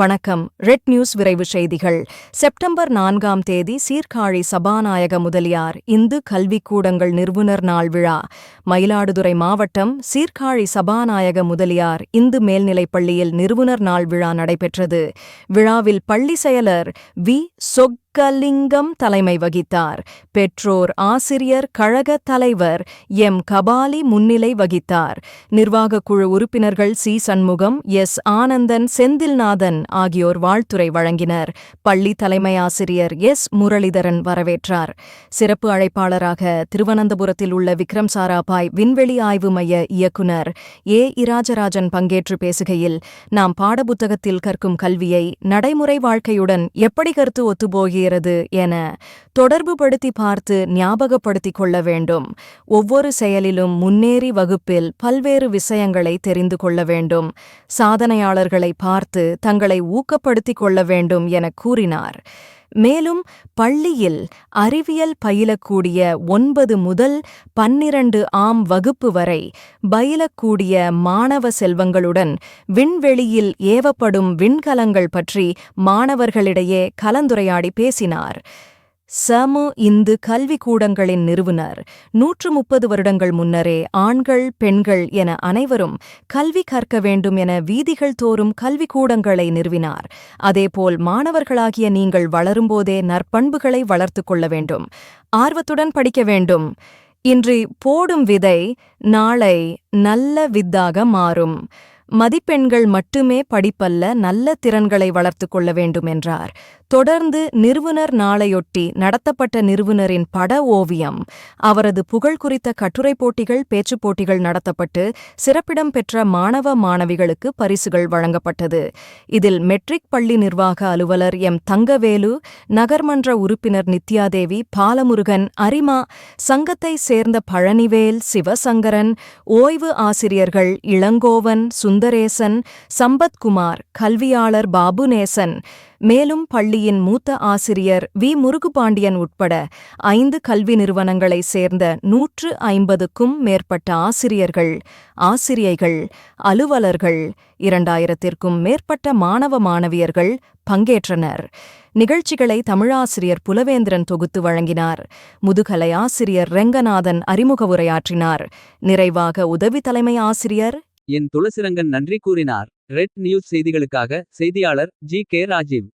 வணக்கம். Red news விரைவு செய்திகள். செப்டம்பர் நான்காம் தேதி சீர்காழி சபாநாயக முதலியார் இந்து கல்விக்கூடங்கள் நிறுவனர் நாள் விழா மயிலாடுதுறை மாவட்டம் சீர்காழி சபாநாயக முதலியார் இந்து மேல்நிலைப்பள்ளியில் நிறுவனர் நாள் விழா நடைபெற்றது. விழாவில் பள்ளி செயலர் வி சொக் கலிங்கம் தலைமை வகித்தார். பெற்றோர் ஆசிரியர் கழக தலைவர் எம். கபாலி முன்னிலை வகித்தார். நிர்வாகக் குழு உறுப்பினர்கள் சி. சண்முகம் எஸ். ஆனந்தன் செந்தில்நாதன் ஆகியோர் வாழ்த்துரை வழங்கினர். பள்ளி தலைமை ஆசிரியர் எஸ். முரளிதரன் வரவேற்றார். சிறப்பு அழைப்பாளராக திருவனந்தபுரத்தில் உள்ள விக்ரம் சாராபாய் விண்வெளி ஆய்வு மைய இயக்குனர் ஏ. இராஜராஜன் பங்கேற்று பேசுகையில் நாம் பாடப்புத்தகத்தில் கற்கும் கல்வியை நடைமுறை வாழ்க்கையுடன் எப்படி கருத்து செய்கிறது என தொடர்புபடுத்தி பார்த்து ஞாபகப்படுத்திக் கொள்ள வேண்டும். ஒவ்வொரு செயலிலும் முன்னேறி வகுப்பில் பல்வேறு விஷயங்களை தெரிந்து கொள்ள வேண்டும். சாதனையாளர்களை பார்த்து தங்களை ஊக்கப்படுத்திக் கொள்ள வேண்டும் என கூறினார். மேலும் பள்ளியில் அறிவியல் பயிலக்கூடிய ஒன்பது முதல் பன்னிரண்டு ஆம் வகுப்பு வரை பயிலக்கூடிய மாணவ செல்வங்களுடன் விண்வெளியில் ஏவப்படும் விண்கலங்கள் பற்றி மாணவர்களிடையே கலந்துரையாடி பேசினார். சமு இந்து கல்விக்கூடங்களின் நிறுவனர். நூற்று முப்பது வருடங்கள் முன்னரே ஆண்கள் பெண்கள் என அனைவரும் கல்வி கற்க வேண்டும் என வீதிகள் தோறும் கல்விக்கூடங்களை நிறுவினார். அதேபோல் மாணவர்களாகிய நீங்கள் வளரும்போதே நற்பண்புகளை வளர்த்துக் கொள்ள வேண்டும். ஆர்வத்துடன் படிக்க வேண்டும். இன்று போடும் விதை நாளை நல்ல வித்தாக மாறும். மதிப்பெண்கள் மட்டுமே படிப்பல்ல நல்ல திறன்களை வளர்த்துக் கொள்ள வேண்டும் என்றார் தொடர்ந்து நிறுவனர் நாளையொட்டி நடத்தப்பட்ட நிறுவனரின் பட ஓவியம் அவரது புகழ் குறித்த கட்டுரை போட்டிகள் பேச்சுப் போட்டிகள் நடத்தப்பட்டு சிறப்பிடம் பெற்ற மாணவ மாணவிகளுக்கு பரிசுகள் வழங்கப்பட்டது. இதில் மெட்ரிக் பள்ளி நிர்வாக அலுவலர் எம். தங்கவேலு நகர்மன்ற உறுப்பினர் நித்யாதேவி பாலமுருகன் அரிமா சங்கத்தை சேர்ந்த பழனிவேல் சிவசங்கரன் ஓய்வு ஆசிரியர்கள் இளங்கோவன் சுந்தரேசன் சம்பத்குமார் கல்வியாளர் பாபுநேசன் மேலும் பள்ளியின் மூத்த ஆசிரியர் வி. முருகுபாண்டியன் உட்பட ஐந்து கல்வி நிறுவனங்களைச் சேர்ந்த நூற்று ஐம்பதுக்கும் மேற்பட்ட ஆசிரியர்கள் ஆசிரியைகள் அலுவலர்கள் இரண்டாயிரத்திற்கும் மேற்பட்ட மாணவ மாணவியர்கள் பங்கேற்றனர். நிகழ்ச்சிகளை தமிழாசிரியர் புலவேந்திரன் தொகுத்து வழங்கினார். முதுகலை ஆசிரியர் ரெங்கநாதன் அறிமுக உரையாற்றினார். நிறைவாக உதவி தலைமை ஆசிரியர் என் துளசிரங்கன் நன்றி கூறினார். ரெட் நியூஸ் செய்திகளுக்காக செய்தியாளர் ஜி கே ராஜீவ்.